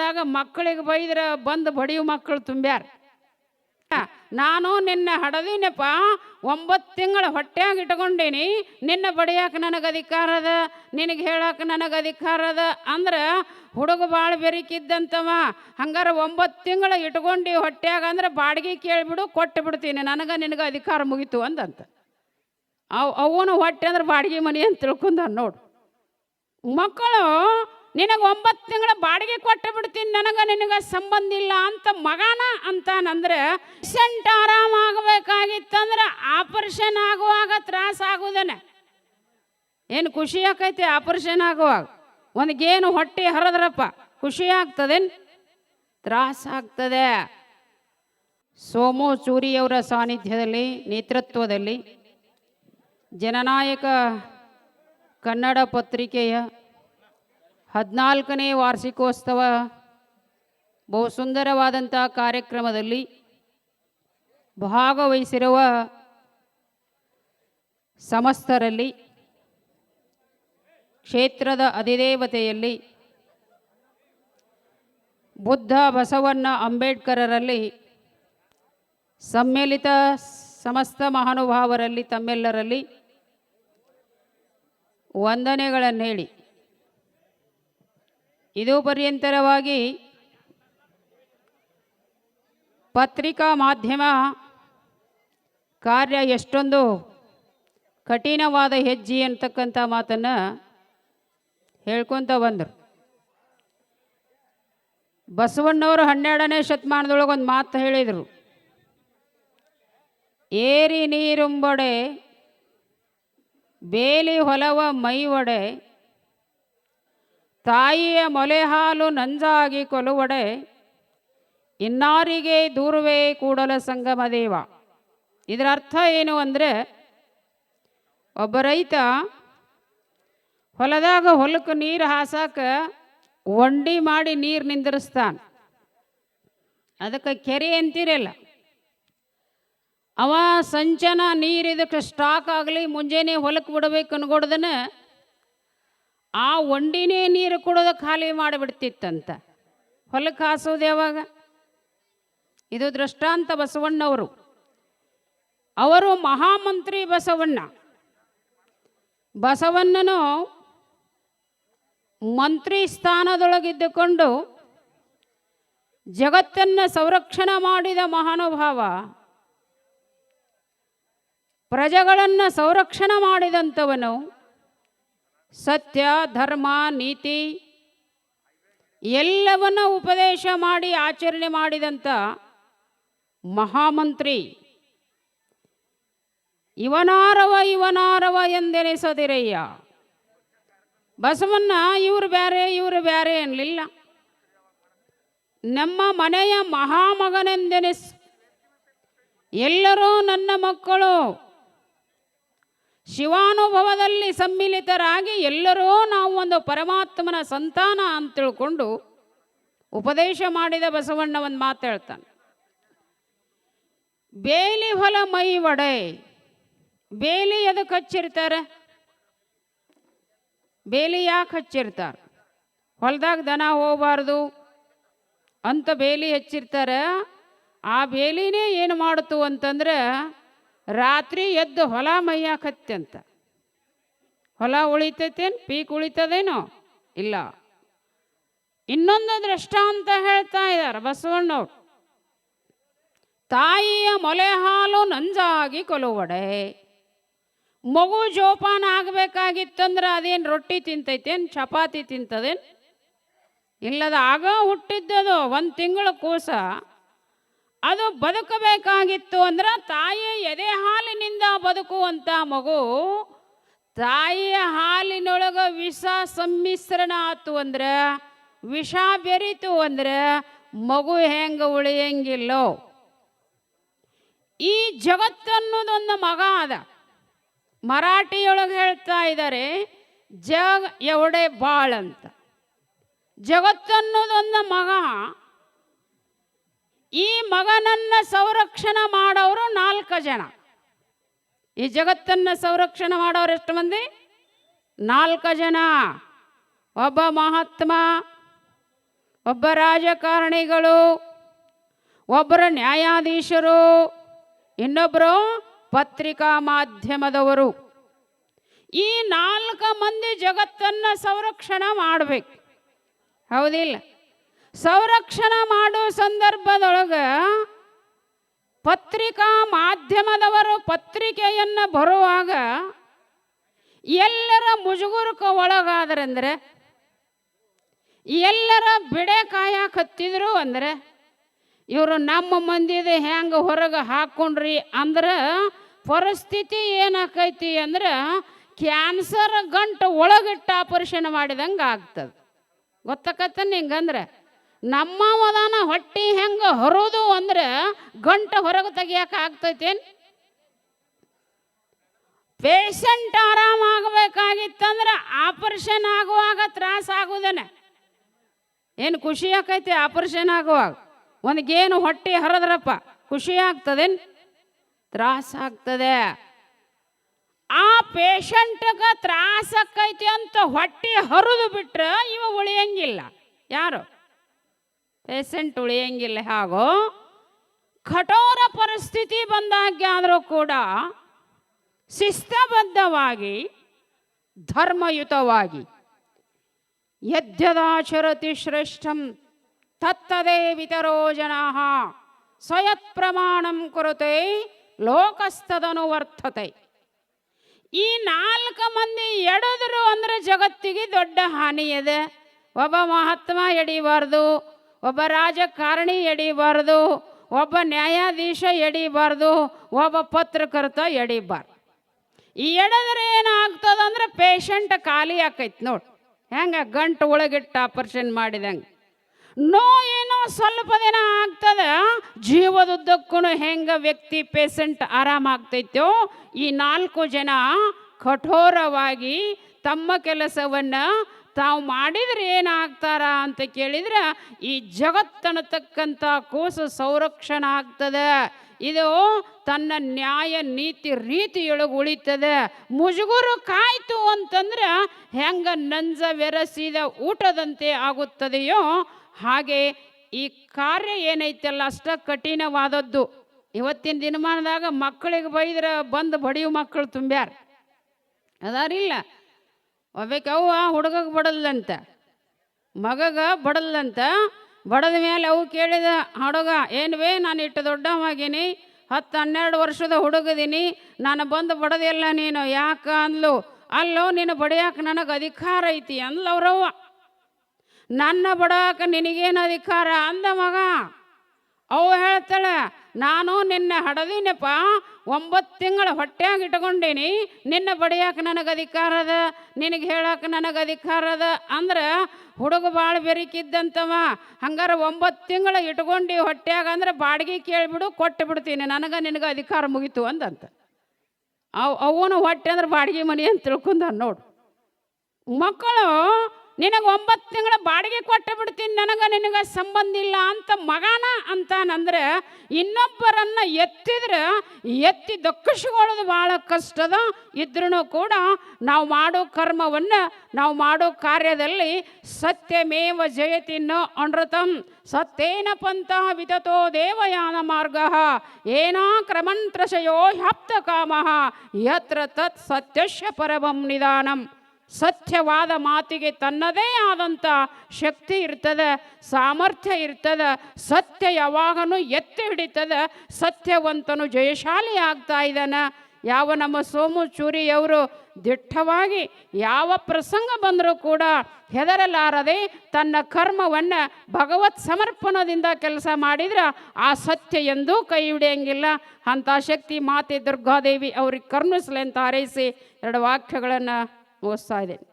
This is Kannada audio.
ಮನೆತನದಾಗ ಮಕ್ಕಳಿಗೆ ಬೈದ್ರೆ ಬಂದು ಬಡಿಯೋ ಮಕ್ಕಳು ತುಂಬ್ಯಾರ. ನಾನು ನಿನ್ನ ಹಡದಿನಪ್ಪ, ಒಂಬತ್ತು ತಿಂಗಳ ಹೊಟ್ಯಾಗ ಇಟ್ಕೊಂಡೀನಿ, ನಿನ್ನ ಬಡಿಯಾಕ ನನಗೆ ಅಧಿಕಾರ ಅದ, ನಿನಗೆ ಹೇಳಕ್ಕೆ ನನಗೆ ಅಧಿಕಾರ ಅದ ಅಂದ್ರೆ ಹುಡುಗ ಭಾಳ ಬೆರಿಕಿದ್ದಂತವ. ಹಂಗಾರೆ ಒಂಬತ್ತು ತಿಂಗಳ ಇಟ್ಕೊಂಡು ಹೊಟ್ಟೆಯಾಗ ಅಂದ್ರೆ ಬಾಡಿಗೆ ಕೇಳಿಬಿಡು, ಕೊಟ್ಟು ಬಿಡ್ತೀನಿ, ನನಗೆ ನಿನಗೆ ಅಧಿಕಾರ ಮುಗೀತು ಅಂದಂತ. ಅವು ಅವನು ಹೊಟ್ಟೆ ಅಂದ್ರೆ ಬಾಡಿಗೆ ಮನೆ ಅಂತ ತಿಳ್ಕೊಂಡ ನೋಡು. ಮಕ್ಕಳು ನಿನಗೆ ಒಂಬತ್ತು ತಿಂಗಳ ಬಾಡಿಗೆ ಕೊಟ್ಟು ಬಿಡ್ತೀನಿ, ನನಗೆ ನಿನಗೆ ಸಂಬಂಧ ಇಲ್ಲ ಅಂತ ಮಗನ ಅಂತಾನಂದ್ರೆ, ಪೇಷಂಟ್ ಆರಾಮಾಗಬೇಕಾಗಿತ್ತಂದ್ರೆ ಆಪರೇಷನ್ ಆಗುವಾಗ ತ್ರಾಸ ಆಗುದೇನೆ. ಏನು ಖುಷಿ ಆಕೈತಿ ಆಪರೇಷನ್ ಆಗುವಾಗ? ಒಂದು ಗೇನು ಹೊಟ್ಟೆ ಹರದ್ರಪ್ಪ, ಖುಷಿ ಆಗ್ತದೇನು? ತ್ರಾಸ ಆಗ್ತದೆ. ಸೋಮು ಚೂರಿಯವರ ಸಾನ್ನಿಧ್ಯದಲ್ಲಿ, ನೇತೃತ್ವದಲ್ಲಿ, ಜನನಾಯಕ ಕನ್ನಡ ಪತ್ರಿಕೆಯ ಹದಿನಾಲ್ಕನೇ ವಾರ್ಷಿಕೋತ್ಸವ, ಬಹು ಸುಂದರವಾದಂಥ ಕಾರ್ಯಕ್ರಮದಲ್ಲಿ ಭಾಗವಹಿಸಿರುವ ಸಮಸ್ತರಲ್ಲಿ, ಕ್ಷೇತ್ರದ ಅಧಿದೇವತೆಯಲ್ಲಿ, ಬುದ್ಧ ಬಸವಣ್ಣ ಅಂಬೇಡ್ಕರರಲ್ಲಿ, ಸಮ್ಮಿಲಿತ ಸಮಸ್ತ ಮಹಾನುಭಾವರಲ್ಲಿ ತಮ್ಮೆಲ್ಲರಲ್ಲಿ ವಂದನೆಗಳನ್ನು ಹೇಳಿ ಇದು ಪರ್ಯಂತರವಾಗಿ ಪತ್ರಿಕಾ ಮಾಧ್ಯಮ ಕಾರ್ಯ ಎಷ್ಟೊಂದು ಕಠಿಣವಾದ ಹೆಜ್ಜೆ ಅಂತಕ್ಕಂಥ ಮಾತನ್ನು ಹೇಳ್ಕೊತ ಬಂದರು. ಬಸವಣ್ಣವರು ಹನ್ನೆರಡನೇ ಶತಮಾನದೊಳಗೆ ಒಂದು ಮಾತು ಹೇಳಿದರು. ಏರಿ ನೀರುಂಬೊಡೆ, ಬೇಲಿ ಹೊಲವ ಮೈ ಒಡೆ ತಾಯಿಯ ಮೊಲೆ ಹಾಲು ನಂಜಾಗಿ ಕೊಲುವಡೆ, ಇನ್ನಾರಿಗೆ ದೂರುವೆ ಕೂಡಲ ಸಂಗಮ ದೇವ. ಇದರ ಅರ್ಥ ಏನು ಅಂದರೆ, ಒಬ್ಬ ರೈತ ಹೊಲದಾಗ ಹೊಲಕ್ಕೆ ನೀರು ಹಾಸಾಕ ಒಂಡಿ ಮಾಡಿ ನೀರು ನಿಂದಿರಿಸ್ತಾನೆ. ಅದಕ್ಕೆ ಕೆರೆ ಅಂತಿರಲ್ಲ, ಅವ ಸಂಚನ ನೀರು ಇದಕ್ಕೆ ಸ್ಟಾಕ್ ಆಗಲಿ ಮುಂಜಾನೆ ಹೊಲಕ್ಕೆ ಬಿಡಬೇಕು ಅನ್ಕೊಡ್ದನ ಆ ಒಂಡಿನೇ ನೀರು ಕುಡಿದು ಖಾಲಿ ಮಾಡಿಬಿಡ್ತಿತ್ತಂತ. ಹೊಲಕ್ಕೆ ಹಾಸೋದು ಯಾವಾಗ? ಇದು ದೃಷ್ಟಾಂತ ಬಸವಣ್ಣವರು. ಅವರು ಮಹಾಮಂತ್ರಿ ಬಸವಣ್ಣ. ಬಸವಣ್ಣನು ಮಂತ್ರಿ ಸ್ಥಾನದೊಳಗಿದ್ದುಕೊಂಡು ಜಗತ್ತನ್ನು ಸಂರಕ್ಷಣೆ ಮಾಡಿದ ಮಹಾನುಭಾವ. ಪ್ರಜೆಗಳನ್ನು ಸಂರಕ್ಷಣೆ ಮಾಡಿದಂಥವನು. ಸತ್ಯ, ಧರ್ಮ, ನೀತಿ ಎಲ್ಲವನ್ನ ಉಪದೇಶ ಮಾಡಿ ಆಚರಣೆ ಮಾಡಿದಂಥ ಮಹಾಮಂತ್ರಿ. ಇವನಾರವ ಇವನಾರವ ಎಂದೆನಿಸದಿರಯ್ಯ. ಬಸವನ್ನ ಇವರು ಬೇರೆ ಇವರು ಬೇರೆ ಅನ್ನಲಿಲ್ಲ ನಮ್ಮ ಮನೆಯ ಮಹಾಮಗನೆಂದೆನಿಸ್ ಎಲ್ಲರೂ ನನ್ನ ಮಕ್ಕಳು ಶಿವಾನುಭವದಲ್ಲಿ ಸಮ್ಮಿಲಿತರಾಗಿ ಎಲ್ಲರೂ ನಾವು ಒಂದು ಪರಮಾತ್ಮನ ಸಂತಾನ ಅಂತ ತಿಳ್ಕೊಂಡು ಉಪದೇಶ ಮಾಡಿದ ಬಸವಣ್ಣ ಒಂದು ಮಾತು ಹೇಳ್ತಾನೆ. ಬೇಲಿ ಹೊಲ ಮೈ ಒಡೆ, ಬೇಲಿ ಎದಕ್ಕೆ ಹಚ್ಚಿರ್ತಾರೆ? ಬೇಲಿ ಯಾಕೆ ಹಚ್ಚಿರ್ತಾರೆ? ಹೊಲದಾಗ ದನ ಹೋಗಬಾರ್ದು ಅಂತ ಬೇಲಿ ಹಚ್ಚಿರ್ತಾರೆ. ಆ ಬೇಲಿನೇ ಏನು ಮಾಡ್ತು ಅಂತಂದ್ರೆ ರಾತ್ರಿ ಎದ್ದು ಹೊಲ ಮೈಯಾಕತ್ತಂತ ಹೊಲ ಉಳಿತೈತೇನು? ಪೀಕ್ ಉಳಿತದೇನೋ? ಇಲ್ಲ. ಇನ್ನೊಂದು ದೃಷ್ಟಾಂತ ಹೇಳ್ತಾ ಇದ್ದಾರೆ ಬಸವಣ್ಣವ್ರು. ತಾಯಿಯ ಮೊಲೆ ಹಾಲು ನಂಜಾಗಿ ಕೊಲುವಡೆ. ಮಗು ಜೋಪಾನ ಆಗಬೇಕಾಗಿತ್ತಂದ್ರೆ ಅದೇನು ರೊಟ್ಟಿ ತಿಂತೈತೇನು? ಚಪಾತಿ ತಿಂತದೇನು? ಇಲ್ಲದ ಆಗ ಹುಟ್ಟಿದ್ದದು ಒಂದು ತಿಂಗಳ ಕೂಸ. ಅದು ಬದುಕಬೇಕಾಗಿತ್ತು ಅಂದ್ರೆ ತಾಯಿ ಎದೆ ಹಾಲಿನಿಂದ ಬದುಕುವಂಥ ಮಗು ತಾಯಿಯ ಹಾಲಿನೊಳಗೆ ವಿಷ ಸಮ್ಮಿಶ್ರಣ ಆತು ಅಂದ್ರೆ ವಿಷ ಬೆರೀತು ಅಂದ್ರೆ ಮಗು ಹೆಂಗೆ ಉಳಿಯಂಗಿಲ್ಲೋ. ಈ ಜಗತ್ತನ್ನೋದೊಂದು ಮಗ ಅದ. ಮರಾಠಿಯೊಳಗೆ ಹೇಳ್ತಾ ಇದ್ದಾರೆ ಜಗ ಎವಡೆ ಬಾಳ್ ಅಂತ. ಜಗತ್ತನ್ನೋದೊಂದು ಮಗ ಈ ಮಗನನ್ನ ಸಂರಕ್ಷಣೆ ಮಾಡೋರು ನಾಲ್ಕು ಜನ. ಈ ಜಗತ್ತನ್ನ ಸಂರಕ್ಷಣೆ ಮಾಡೋರು ಎಷ್ಟು ಮಂದಿ? ನಾಲ್ಕು ಜನ. ಒಬ್ಬ ಮಹಾತ್ಮ, ಒಬ್ಬ ರಾಜಕಾರಣಿಗಳು, ಒಬ್ಬರು ನ್ಯಾಯಾಧೀಶರು ಇನ್ನೊಬ್ಬರು ಪತ್ರಿಕಾ ಮಾಧ್ಯಮದವರು. ಈ ನಾಲ್ಕು ಮಂದಿ ಜಗತ್ತನ್ನು ಸಂರಕ್ಷಣೆ ಮಾಡಬೇಕು. ಹೌದಿಲ್ಲ? ಸಂರಕ್ಷಣೆ ಮಾಡೋ ಸಂದರ್ಭದೊಳಗೆ ಪತ್ರಿಕಾ ಮಾಧ್ಯಮದವರು ಪತ್ರಿಕೆಯನ್ನು ಬರುವಾಗ ಎಲ್ಲರ ಮುಜುಗುರಕ್ಕೆ ಒಳಗಾದ್ರಂದ್ರೆ, ಎಲ್ಲರ ಬಿಡೆ ಕಾಯಕತ್ತಿದ್ರು ಅಂದ್ರೆ, ಇವರು ನಮ್ಮ ಮಂದಿದ ಹೆಂಗೆ ಹೊರಗೆ ಹಾಕ್ಕೊಂಡ್ರಿ ಅಂದ್ರೆ ಪರಿಸ್ಥಿತಿ ಏನಾಕೈತಿ ಅಂದ್ರೆ ಕ್ಯಾನ್ಸರ್ ಗಂಟು ಒಳಗಿಟ್ಟು ಆಪರೇಷನ್ ಮಾಡಿದಂಗೆ ಆಗ್ತದೆ. ಗೊತ್ತಕತ್ತ ನಿಂಗಂದ್ರೆ? ನಮ್ಮ ಮದಾನ ಹೊಟ್ಟಿ ಹೆಂಗೆ ಹೊರೋದು ಅಂದ್ರೆ ಗಂಟು ಹೊರಗೆ ತೆಗಿಯಕ್ಕೆ ಆಗ್ತೈತೇನು? ಪೇಷಂಟ್ ಆರಾಮಾಗಬೇಕಾಗಿತ್ತಂದ್ರೆ ಆಪರೇಷನ್ ಆಗುವಾಗ ತ್ರಾಸ ಆಗುದೇನೆ. ಏನು ಖುಷಿ ಆಕೈತಿ ಆಪರೇಷನ್ ಆಗುವಾಗ? ಒಂದ್ಗೇನು ಹೊಟ್ಟೆ ಹರದ್ರಪ್ಪ, ಖುಷಿ ಆಗ್ತದೇನು? ತ್ರಾಸ ಆಗ್ತದೆ. ಆ ಪೇಷಂಟ್ಗೆ ತ್ರಾಸ ಆಕೈತಿ ಅಂತ ಹೊಟ್ಟೆ ಹರಿದು ಬಿಟ್ರೆ ಇವ ಉಳಿಯಂಗಿಲ್ಲ. ಯಾರು? ಪೇಷಂಟ್ ಉಳಿಯಂಗಿಲ್ಲ, ಹಾಗೂ? ಕಠೋರ ಪರಿಸ್ಥಿತಿ ಬಂದಾಗೆ ಆದರೂ ಕೂಡ ಶಿಸ್ತಬದ್ಧವಾಗಿ, ಧರ್ಮಯುತವಾಗಿ, ಯದ್ಯದಾಚರತಿ ಶ್ರೇಷ್ಠಂ ತತ್ತದೇ ವಿತರೋ ಜನಾ, ಸ್ವಯತ್ ಪ್ರಮಾಣಂ ಕುರುತೆ ಲೋಕಸ್ಥದನು ವರ್ತತೆ. ಈ ನಾಲ್ಕು ಮಂದಿ ಎಡದ್ರು ಅಂದ್ರೆ ಜಗತ್ತಿಗೆ ದೊಡ್ಡ ಹಾನಿ ಇದೆ ಒಬ್ಬ ಮಹಾತ್ಮ ಎಡಿಬಾರ್ದು ಒಬ್ಬ ರಾಜಕಾರಣಿ ಎಡಿಬಾರ್ದು, ಒಬ್ಬ ನ್ಯಾಯಾಧೀಶ ಎಡಿಬಾರ್ದು, ಒಬ್ಬ ಪತ್ರಕರ್ತ ಎಡಿಬಾರ್ದು. ಈ ಎಡದ್ರೆ ಏನಾಗ್ತದಂದ್ರೆ ಪೇಷಂಟ್ ಖಾಲಿ ಆಕೈತಿ ನೋಡಿ. ಹೆಂಗೆ ಗಂಟು ಒಳಗಿಟ್ಟು ಆಪರೇಷನ್ ಮಾಡಿದಂಗೆ. ನೋ ಏನೋ ಸ್ವಲ್ಪ ದಿನ ಆಗ್ತದ ಜೀವದುದ್ದಕ್ಕೂ ಹೆಂಗೆ ವ್ಯಕ್ತಿ ಪೇಷಂಟ್ ಆರಾಮಾಗ್ತೈತೋ ಈ ನಾಲ್ಕು ಜನ ಕಠೋರವಾಗಿ ತಮ್ಮ ಕೆಲಸವನ್ನು ತಾವು ಮಾಡಿದ್ರೆ ಏನಾಗ್ತಾರ ಅಂತ ಕೇಳಿದ್ರೆ, ಈ ಜಗತ್ತನ್ನತಕ್ಕಂಥ ಕೋಸ ಸಂರಕ್ಷಣೆ ಆಗ್ತದೆ. ಇದು ತನ್ನ ನ್ಯಾಯ ನೀತಿ ರೀತಿಯೊಳಗೆ ಉಳಿತದೆ. ಮುಜುಗುರು ಕಾಯ್ತು ಅಂತಂದ್ರೆ ಹೆಂಗ ನಂಜ ಬೆರೆಸಿದ ಊಟದಂತೆ ಆಗುತ್ತದೆಯೋ ಹಾಗೆ ಈ ಕಾರ್ಯ ಏನೈತಲ್ಲ, ಅಷ್ಟ ಕಠಿಣವಾದದ್ದು. ಇವತ್ತಿನ ದಿನಮಾನದಾಗ ಮಕ್ಕಳಿಗೆ ಬೈದ್ರೆ ಬಂದು ಬಡಿಯೋ ಮಕ್ಕಳು ತುಂಬ್ಯಾರ. ಅದಾರಿಲ್ಲ. ಒಬ್ಬಕ್ಕೆ ಅವ್ವ ಹುಡುಗಗೆ ಬಡಲ್ಲಂತ ಮಗಗ ಬಡಲ್ಲಂತ ಬಡದ ಮೇಲೆ ಅವು ಕೇಳಿದ ಹುಡುಗ ಏನ್ವೇ ನಾನು ಇಟ್ಟು ದೊಡ್ಡವಾಗೀನಿ ಹತ್ತು ಹನ್ನೆರಡು ವರ್ಷದ ಹುಡುಗದೀನಿ, ನಾನು ಬಂದು ಬಡದಿಲ್ಲ ನೀನು, ಯಾಕ ಅಂದ್ಲು? ಅಲ್ಲೋ, ನೀನು ಬಡಿಯಾಕ ನನಗೆ ಅಧಿಕಾರ ಐತಿ ಅಂದ್ಲು ಅವ್ರವ್ವ ನನ್ನ ಬಡಾಕ ನಿನಗೇನು ಅಧಿಕಾರ? ಅಂದ ಮಗ. ಅವು ಹೇಳ್ತಾಳೆ, ನಾನು ನಿನ್ನ ಹಡದಿನಪ್ಪ ಒಂಬತ್ತು ತಿಂಗಳ ಹೊಟ್ಟೆಯಾಗಿ ಇಟ್ಕೊಂಡೀನಿ, ನಿನ್ನ ಬಡಿಯಾಕ ನನಗೆ ಅಧಿಕಾರ ಅದ, ನಿನಗೆ ಹೇಳಕ್ಕೆ ನನಗೆ ಅಧಿಕಾರ ಅದ, ಅಂದ್ರೆ ಹುಡುಗ ಭಾಳ ಬೆರಿಕಿದ್ದಂತವ. ಹಂಗಾರೆ ಒಂಬತ್ತು ತಿಂಗಳ ಇಟ್ಕೊಂಡು ಹೊಟ್ಟೆಯಾಗ ಅಂದ್ರೆ ಬಾಡಿಗೆ ಕೇಳಿಬಿಡು, ಕೊಟ್ಟು ಬಿಡ್ತೀನಿ, ನನಗೆ ನಿನಗೆ ಅಧಿಕಾರ ಮುಗೀತು ಅಂದಂತ. ಅವು, ಅವನು ಹೊಟ್ಟೆ ಅಂದ್ರೆ ಬಾಡಿಗೆ ಮನೆ ಅಂತ ತಿಳ್ಕೊಂಡ ನೋಡು. ಮಕ್ಕಳು ನಿನಗೆ ಒಂಬತ್ತು ತಿಂಗಳ ಬಾಡಿಗೆ ಕೊಟ್ಟು ಬಿಡ್ತೀನಿ, ನನಗೆ ನಿನಗೆ ಸಂಬಂಧ ಇಲ್ಲ ಅಂತ ಮಗನ ಅಂತಾನಂದ್ರೆ ಇನ್ನೊಬ್ಬರನ್ನ ಎತ್ತಿದ್ರೆ ಎತ್ತಿ ದಕ್ಕಿಸ್ಕೊಳ್ಳೋದು ಭಾಳ ಕಷ್ಟದ. ಇದ್ರೂ ಕೂಡ ನಾವು ಮಾಡೋ ಕರ್ಮವನ್ನು, ನಾವು ಮಾಡೋ ಕಾರ್ಯದಲ್ಲಿ ಸತ್ಯಮೇವ ಜಯತಿನ್ನೋ ಅನೃತಂ ಸತ್ಯೇನ ಪಂಥ ವಿತತೋ ದೇವಯಾನ ಮಾರ್ಗ. ಏನಾ ಕ್ರಮಂತ್ರಶಯೋ ಹ್ಯಾಪ್ತ ಕಾಮ ಯತ್ರ ತತ್ ಸತ್ಯಶ ಪರಮಂ ನಿಧಾನಂ. ಸತ್ಯವಾದ ಮಾತಿಗೆ ತನ್ನದೇ ಆದಂಥ ಶಕ್ತಿ ಇರ್ತದೆ, ಸಾಮರ್ಥ್ಯ ಇರ್ತದೆ, ಸತ್ಯ ಯಾವಾಗನೂ ಎತ್ತಿ ಹಿಡಿತದೆ, ಸತ್ಯವಂತನು ಜಯಶಾಲಿ ಆಗ್ತಾ ಇದ್ದಾನೆ. ಯಾವ ನಮ್ಮ ಸೋಮು ಚೂರಿಯವರು ದಿಟ್ಟವಾಗಿ ಯಾವ ಪ್ರಸಂಗ ಬಂದರೂ ಕೂಡ ಹೆದರಲಾರದೆ ತನ್ನ ಕರ್ಮವನ್ನು ಭಗವತ್ ಸಮರ್ಪಣದಿಂದ ಕೆಲಸ ಮಾಡಿದ್ರೆ ಆ ಸತ್ಯ ಎಂದೂ ಕೈ ಹಿಡಿಯಂಗಿಲ್ಲ. ಅಂಥ ಶಕ್ತಿ ಮಾತೆ ದುರ್ಗಾದೇವಿ ಅವ್ರಿಗೆ ಕರುಣಿಸ್ಲಿ ಅಂತ ಹಾರೈಸಿ ಎರಡು ವಾಕ್ಯಗಳನ್ನು ಮುಗಿಸ್ತಾ ಇದ್ದೇನೆ